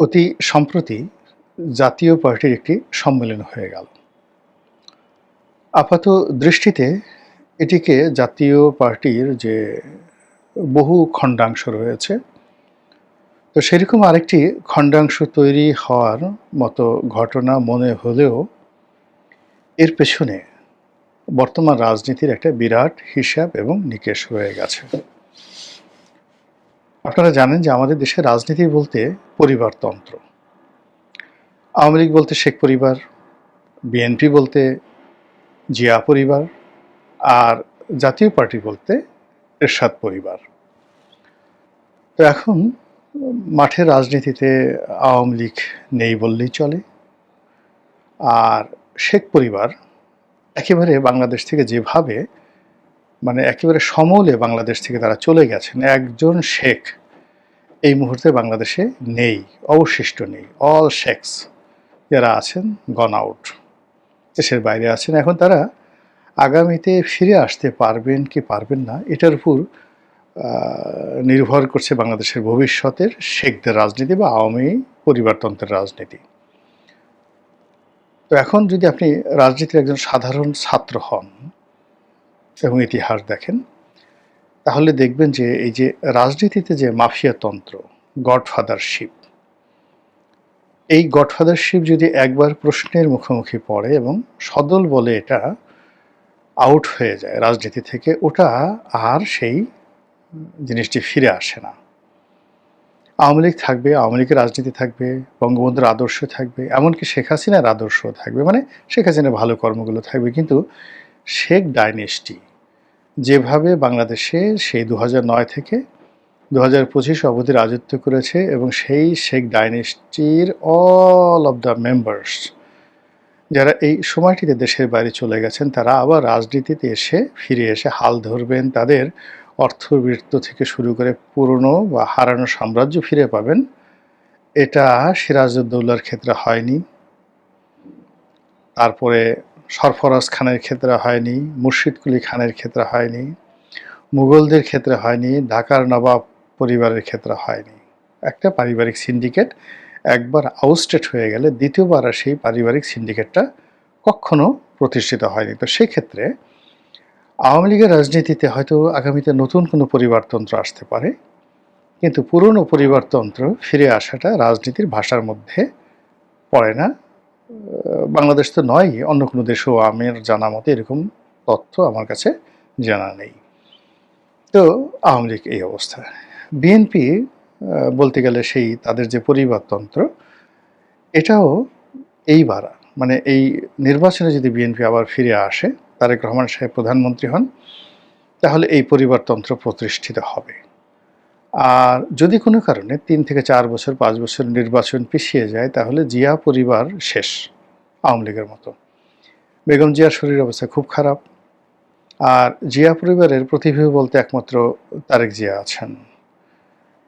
অতি সম্প্রতি জাতীয় পার্টির একটি সম্মেলন হয়ে গেল। আপাত দৃষ্টিতে এটিকে জাতীয় পার্টির যে বহু খণ্ডাংশ রয়েছে, তো সেরকম আরেকটি খণ্ডাংশ তৈরি হওয়ার মতো ঘটনা মনে হলেও এর পেছনে বর্তমান রাজনীতির একটা বিরাট হিসাব এবং নিকেশ রয়ে গেছে। আপনারা জানেন যে আমাদের দেশে রাজনীতি বলতে পরিবারতন্ত্র আওয়ামী লীগ বলতে শেখ পরিবার, বিএনপি বলতে জিয়া পরিবার, আর জাতীয় পার্টি বলতে এরশাদ পরিবার। তো এখন মাঠের রাজনীতিতে আওয়ামী লীগ নেই বললেই চলে, আর শেখ পরিবার একেবারে বাংলাদেশ থেকে যেভাবে মানে একেবারে সমলে বাংলাদেশ থেকে তারা চলে গেছেন। একজন শেখ এই মুহূর্তে বাংলাদেশে নেই, অবশিষ্ট নেই। অল শেখস যারা আছেন গন আউট দেশের বাইরে আছেন। এখন তারা আগামীতে ফিরে আসতে পারবেন কি পারবেন না, এটার উপর নির্ভর করছে বাংলাদেশের ভবিষ্যতের শেখদের রাজনীতি বা আওয়ামী পরিবারতন্ত্রের রাজনীতি। তো এখন যদি আপনি রাজনীতির একজন সাধারণ ছাত্র হন এবং ইতিহাস দেখেন, তাহলে দেখবেন যে এই যে রাজনীতিতে যে মাফিয়াতন্ত্র গডফাদারশিপ, এই গডফাদারশিপ যদি একবার প্রশ্নের মুখোমুখি পড়ে এবং সদল বলে এটা আউট হয়ে যায় রাজনীতি থেকে, ওটা আর সেই জিনিসটি ফিরে আসে না। আওয়ামী লীগ থাকবে, আওয়ামী লীগের রাজনীতি থাকবে, বঙ্গবন্ধুর আদর্শ থাকবে, এমনকি শেখ হাসিনার আদর্শ থাকবে মানে শেখ হাসিনার ভালো কর্মগুলো থাকবে, কিন্তু শেখ ডাইনেস্টি, যেভাবে বাংলাদেশে সেই দু নয় থেকে দু হাজার পঁচিশ অবধি রাজত্ব করেছে এবং সেই শেখ ডাইনেস্টির অল অব দ্য মেম্বার্স যারা এই সময়টিতে দেশের বাইরে চলে গেছেন, তারা আবার রাজনীতিতে এসে ফিরে এসে হাল ধরবেন, তাদের অর্থবৃত্ত থেকে শুরু করে পুরনো বা হারানো সাম্রাজ্য ফিরে পাবেন। এটা সিরাজউদ্দৌলার ক্ষেত্রে হয়নি। তারপরে সরফরাজ খানের ক্ষেত্রে হয়নি মুর্শিদকুলি খানের ক্ষেত্রে হয়নি, মুঘলদের ক্ষেত্রে হয়নি, ঢাকার নবাব পরিবারের ক্ষেত্রে হয়নি। একটা পারিবারিক সিন্ডিকেট একবার আউস্টেড হয়ে গেলে দ্বিতীয়বার আর সেই পারিবারিক সিন্ডিকেটটা কখনো প্রতিষ্ঠিত হয়নি। তো সেক্ষেত্রে আওয়ামী লীগের রাজনীতিতে হয়তো আগামীতে নতুন কোনো পরিবারতন্ত্র আসতে পারে, কিন্তু পুরনো পরিবারতন্ত্র ফিরে আসাটা রাজনীতির ভাষার মধ্যে পড়ে না। বাংলাদেশ তো নয়, অন্য কোনো দেশেও আমের জানা মতে এরকম তথ্য আমার কাছে জানা নেই। তো আওয়ামী লীগ এই অবস্থা। বিএনপি বলতে গেলে সেই তাদের যে পরিবারতন্ত্র, এটাও এইবার মানে এই নির্বাচনে যদি বিএনপি আবার ফিরে আসে, তারেক রহমান সাহেব প্রধানমন্ত্রী হন, তাহলে এই পরিবারতন্ত্র প্রতিষ্ঠিত হবে। আর যদি কোনো কারণে তিন থেকে চার বছর, পাঁচ বছর নির্বাচন পিছিয়ে যায়, তাহলে জিয়া পরিবার শেষ আওয়ামী লীগের মতো। বেগম জিয়ার শরীর অবস্থা খুব খারাপ। আর জিয়া পরিবারের প্রতিভূ বলতে একমাত্র তারেক জিয়া আছেন।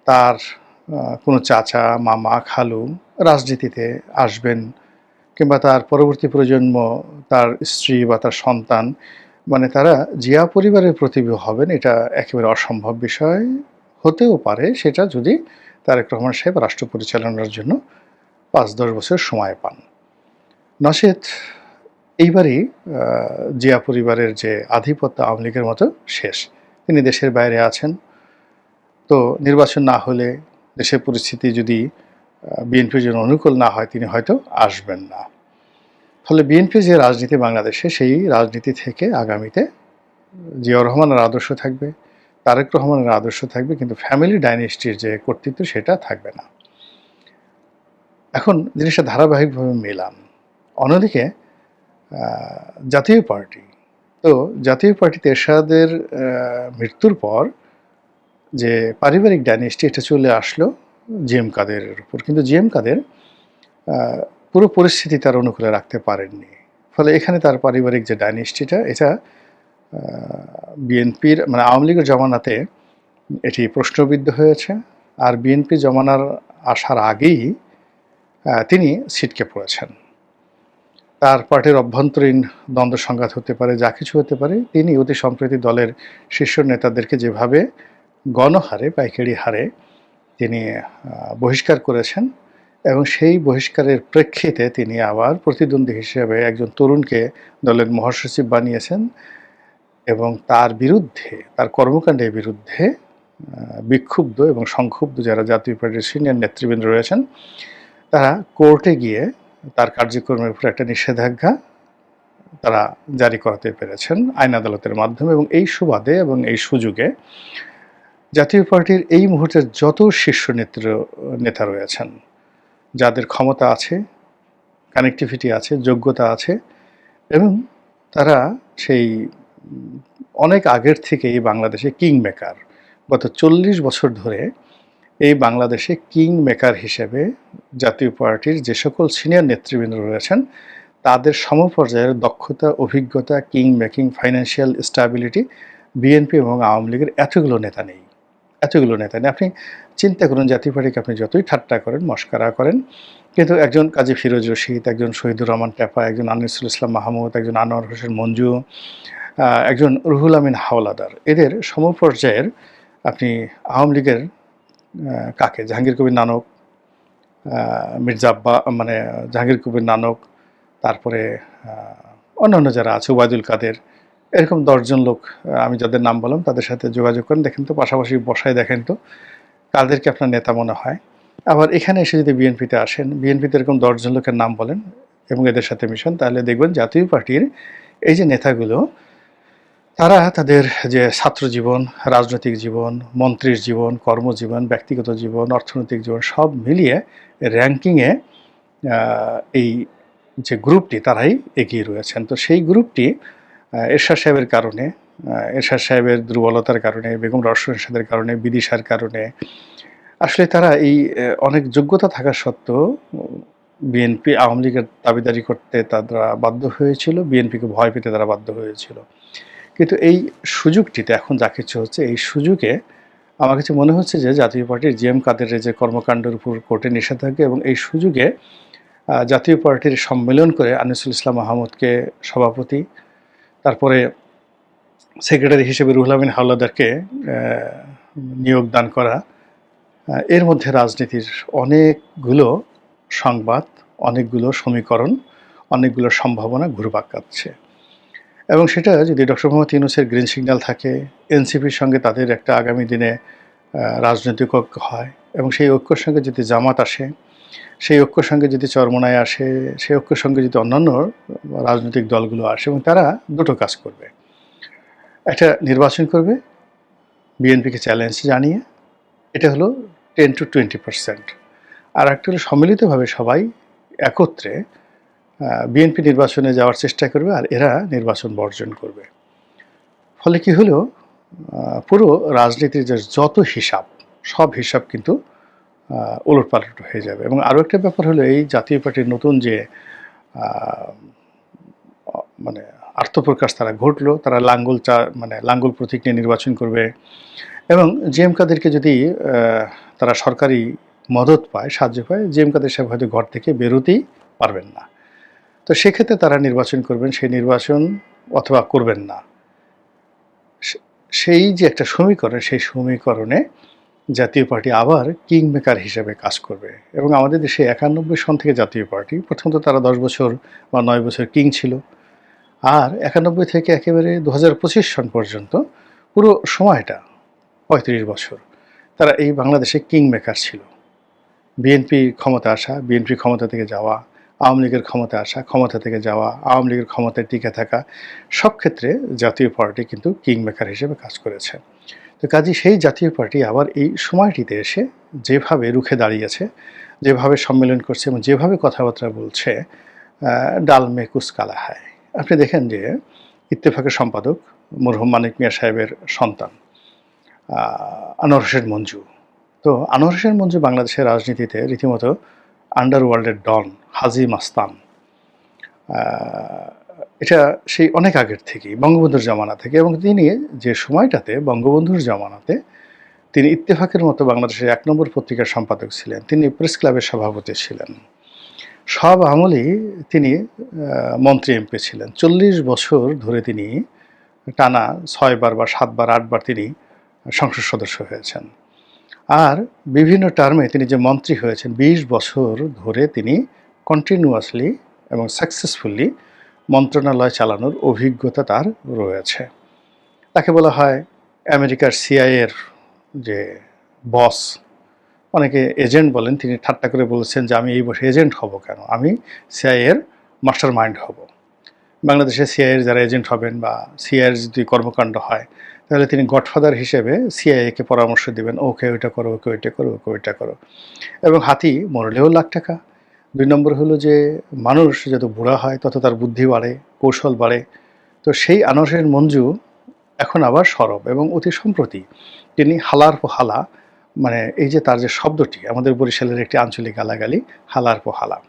তার কোনো চাচা, মামা, খালু রাজনীতিতে আসবেন কিংবা তার পরবর্তী প্রজন্ম, তার স্ত্রী বা তার সন্তান মানে তারা জিয়া পরিবারের প্রতিভূ হবেন, এটা একেবারে অসম্ভব বিষয়। হতেও পারে, সেটা যদি তারেক রহমান সাহেব রাষ্ট্র পরিচালনার জন্য পাঁচ দশ বছর সময় পান। নচেত এইবারই জিয়া পরিবারের যে আধিপত্য আওয়ামী লীগের মতো শেষ। তিনি দেশের বাইরে আছেন। তো নির্বাচন না হলে দেশের পরিস্থিতি যদি বিএনপির জন্য অনুকূল না হয়, তিনি হয়তো আসবেন না। ফলে বিএনপির যে রাজনীতি বাংলাদেশে, সেই রাজনীতি থেকে আগামীতে জিয়াউর রহমানের আদর্শ থাকবে। তারেক রহমানের আদর্শ থাকবে, কিন্তু ফ্যামিলি ডাইনেস্টির যে কর্তৃত্ব সেটা থাকবে না। এখন জিনিসটা ধারাবাহিকভাবে মেলাম। অন্যদিকে জাতীয় পার্টি। তো জাতীয় পার্টিতে এরশাদের মৃত্যুর পর যে পারিবারিক ডাইনেস্টি এটা চলে আসলো জিএম কাদের উপর। কিন্তু জিএম কাদের পুরো পরিস্থিতি তার অনুকূলে রাখতে পারেননি। ফলে এখানে তার পারিবারিক যে ডাইনেস্টিটা এটা বিএনপির মানে আওয়ামী লীগের জমানাতে এটি প্রশ্নবিদ্ধ হয়েছে আর বিএনপি জমানার আসার আগেই তিনি ছিটকে পড়েছেন। তার পার্টির অভ্যন্তরীণ দ্বন্দ্ব সংঘাত হতে পারে, যা কিছু হতে পারে, তিনি অতি সম্প্রতি দলের শীর্ষ নেতাদেরকে যেভাবে গণহারে, পাইকারি হারে তিনি বহিষ্কার করেছেন এবং সেই বহিষ্কারের প্রেক্ষিতে তিনি আবার প্রতিদ্বন্দ্বী হিসেবে একজন তরুণকে দলের মহাসচিব বানিয়েছেন। এবং তার বিরুদ্ধে, তার কর্মকাণ্ডের বিরুদ্ধে বিক্ষুব্ধ এবং সংক্ষুব্ধ যারা জাতীয় পার্টির সিনিয়র নেতৃবৃন্দ রয়েছেন, তারা কোর্টে গিয়ে তার কার্যক্রমের উপর একটা নিষেধাজ্ঞা তারা জারি করাতে পেরেছেন আইন আদালতের মাধ্যমে এবং এই সুবাদে এবং এই সুযোগে জাতীয় পার্টির এই মুহূর্তের যত শীর্ষ নেতৃ নেতা রয়েছেন, যাদের ক্ষমতা আছে কানেক্টিভিটি আছে, যোগ্যতা আছে এবং তারা সেই অনেক আগের থেকেই বাংলাদেশে কিং মেকার গত চল্লিশ বছর ধরে এই বাংলাদেশে কিং মেকার হিসেবে জাতীয় পার্টির যে সকল সিনিয়র নেতৃবৃন্দ রয়েছেন, তাদের সমপর্যায়ের দক্ষতা, অভিজ্ঞতা king making financial stability, BNP এবং আওয়ামী লীগের এতগুলো নেতা নেই। এতগুলো নেতা নেই। আপনি চিন্তা করুন, জাতীয় পার্টিকে আপনি যতই ঠাট্টা করেন, মস্কারা করেন, কিন্তু একজন কাজী ফিরোজ রশিদ, একজন শহীদুর রহমান টেপা একজন আনিসুল ইসলাম মাহমুদ, একজন আনোয়ার হোসেন মঞ্জু একজন রুহুল আমিন হাওলাদার। এদের সমপর্যায়ের আপনি আওয়ামী লীগের কাকে? জাহাঙ্গীর কবির নানক আহ, মির্জা আব্বা মানে জাহাঙ্গীর কবির নানক তারপরে অন্যান্য যারা আছে ওবায়দুল কাদের এরকম দশজন লোক আমি যাদের নাম বললাম তাদের সাথে যোগাযোগ করেন। দেখেন তো পাশাপাশি বসায় দেখেন তো কাদেরকে আপনার নেতা মনে হয়। আবার এখানে এসে যদি বিএনপিতে আসেন বিএনপিতে এরকম দশজন লোকের নাম বলেন এবং এদের সাথে মিশন তাহলে দেখবেন জাতীয় পার্টির এই যে নেতাগুলো তারা তাদের যে ছাত্র জীবন, রাজনৈতিক জীবন, মন্ত্রীর জীবন, কর্মজীবন, ব্যক্তিগত জীবন, অর্থনৈতিক জীবন, সব মিলিয়ে র্যাঙ্কিংয়ে এই যে গ্রুপটি তারাই এগিয়ে রয়েছেন। তো সেই গ্রুপটি এরশাদ সাহেবের কারণে এরশাদ সাহেবের দুর্বলতার কারণে, বেগম রসুন কারণে, বিদিশার কারণে, আসলে তারা এই অনেক যোগ্যতা থাকা সত্ত্বেও বিএনপি আওয়ামী লীগের দাবিদারি করতে তারা বাধ্য হয়েছিল বিএনপিকে ভয় পেতে তারা বাধ্য হয়েছিল। কিন্তু এই সুযোগটিতে এখন যা কিছু হচ্ছে, এই সুযোগে আমার কাছে মনে হচ্ছে যে জাতীয় পার্টির জি এম কাদেরের যে কর্মকাণ্ডের উপর কোর্টে নিষেধাজ্ঞা এবং এই সুযোগে জাতীয় পার্টির সম্মেলন করে আনিসুল ইসলাম মাহমুদকে সভাপতি, তারপরে সেক্রেটারি হিসেবে রুহুল আমিন হাওলাদারকে নিয়োগ দান করা এর মধ্যে রাজনীতির অনেকগুলো সংবাদ, অনেকগুলো সমীকরণ, অনেকগুলো সম্ভাবনা ঘুরপাক কাটছে এবং সেটা যদি ডক্টর মোহাম্মদ ইউনুসের গ্রিন সিগন্যাল থাকে, এনসিপির সঙ্গে তাদের একটা আগামী দিনে রাজনৈতিক ঐক্য হয় এবং সেই ঐক্যর সঙ্গে যদি জামাত আসে, সেই ঐক্যর সঙ্গে যদি চরমনায় আসে, সেই ঐক্যর সঙ্গে যদি অন্যান্য রাজনৈতিক দলগুলো আসে এবং তারা দুটো কাজ করবে। একটা নির্বাচন করবে, বিএনপিকে চ্যালেঞ্জ জানিয়ে, এটা হলো টেন টু টোয়েন্টি পার্সেন্ট। আর একটা হলো সম্মিলিতভাবে সবাই একত্রে বিএনপি নির্বাচনে যাওয়ার চেষ্টা করবে আর এরা নির্বাচন বর্জন করবে। ফলে কি হলো? পুরো রাজনীতির যে যত হিসাব, সব হিসাব কিন্তু উলটপালট হয়ে যাবে। এবং আরও একটা ব্যাপার হলো, এই জাতীয় পার্টির নতুন যে মানে আত্মপ্রকাশ তারা ঘটলো, তারা লাঙ্গল চা মানে লাঙ্গল প্রতীক নিয়ে নির্বাচন করবে। এবং জেএম কাদেরকে যদি তারা সরকারি মদত পায়, সাহায্য পায় জিএম কাদের সাহেব হয়তো ঘর থেকে বেরোতেই পারবেন না। তো সেক্ষেত্রে তারা নির্বাচন করবেন, সেই নির্বাচন অথবা করবেন না। সেই যে একটা সমীকরণ, সেই সমীকরণে জাতীয় পার্টি আবার কিং মেকার হিসেবে কাজ করবে। এবং আমাদের দেশে একানব্বই সন থেকে জাতীয় পার্টি, প্রথমত তারা দশ বছর বা নয় বছর কিং ছিল। আর একানব্বই থেকে একেবারে দু হাজার পঁচিশ সন পর্যন্ত পুরো সময়টা পঁয়ত্রিশ বছর তারা এই বাংলাদেশে কিং মেকার ছিল। বিএনপি ক্ষমতা আসা, বিএনপি ক্ষমতা থেকে যাওয়া আওয়ামী লীগের ক্ষমতা আসা, ক্ষমতা থেকে যাওয়া, আওয়ামী লীগের ক্ষমতায় টিকে থাকা, সব ক্ষেত্রে জাতীয় পার্টি কিন্তু কিং মেকার হিসেবে কাজ করেছে। তো কাজে সেই জাতীয় পার্টি আবার এই সময়টিতে এসে যেভাবে রুখে দাঁড়িয়েছে, যেভাবে সম্মেলন করছে এবং যেভাবে কথাবার্তা বলছে ডাল মে কুস কালা হায়। আপনি দেখেন যে ইত্তেফাকের সম্পাদক মরহুম মানিক মিয়া সাহেবের সন্তান আনোয়ার হোসেন মঞ্জু। তো আনোয়ার হোসেন মঞ্জু বাংলাদেশের রাজনীতিতে রীতিমতো আন্ডারওয়ার্ল্ডের ডন হাজি মাস্তান। এটা সেই অনেক আগের থেকেই, বঙ্গবন্ধুর জমানা থেকে এবং তিনি যে সময়টাতে, বঙ্গবন্ধুর জমানাতে তিনি ইত্তেফাকের মতো বাংলাদেশের এক নম্বর পত্রিকার সম্পাদক ছিলেন, তিনি প্রেস ক্লাবের সভাপতি ছিলেন। সব আমলেই তিনি মন্ত্রী এমপি ছিলেন। চল্লিশ বছর ধরে তিনি টানা ছয়বার বা সাতবার, আটবার তিনি সংসদ সদস্য হয়েছেন। আর বিভিন্ন টার্মে তিনি যে মন্ত্রী হয়েছেন, বিশ বছর ধরে তিনি কন্টিনিউয়াসলি এবং সাকসেসফুলি মন্ত্রণালয় চালানোর অভিজ্ঞতা তার রয়েছে। তাকে বলা হয় আমেরিকার সিআইয়ের যে বস অনেকে এজেন্ট বলেন, তিনি ঠাট্টা করে বলেছেন যে, আমি এই বসে এজেন্ট হব কেন? আমি সিআইয়ের মাস্টার মাইন্ড হব। বাংলাদেশে সিআইয়ের যারা এজেন্ট হবেন বা সিআইয়ের যদি কর্মকাণ্ড হয় তাহলে তিনি গডফাদার হিসেবে সিআইএকে পরামর্শ দিবেন, ওকে, ওইটা করো, ওকে, ওইটা করো, ওকে, ওইটা করো। এবং হাতি মরলেও লাখ টাকা। দুই নম্বর হলো যে মানুষ যত বুড়া হয়, তত তার বুদ্ধি বাড়ে, কৌশল বাড়ে। তো সেই আনসের মঞ্জু এখন আবার সরব এবং অতি সম্প্রতি তিনি হালার হালা মানে এই যে তার যে শব্দটি, আমাদের বরিশালের একটি আঞ্চলিক গালাগালি, হালার হালা।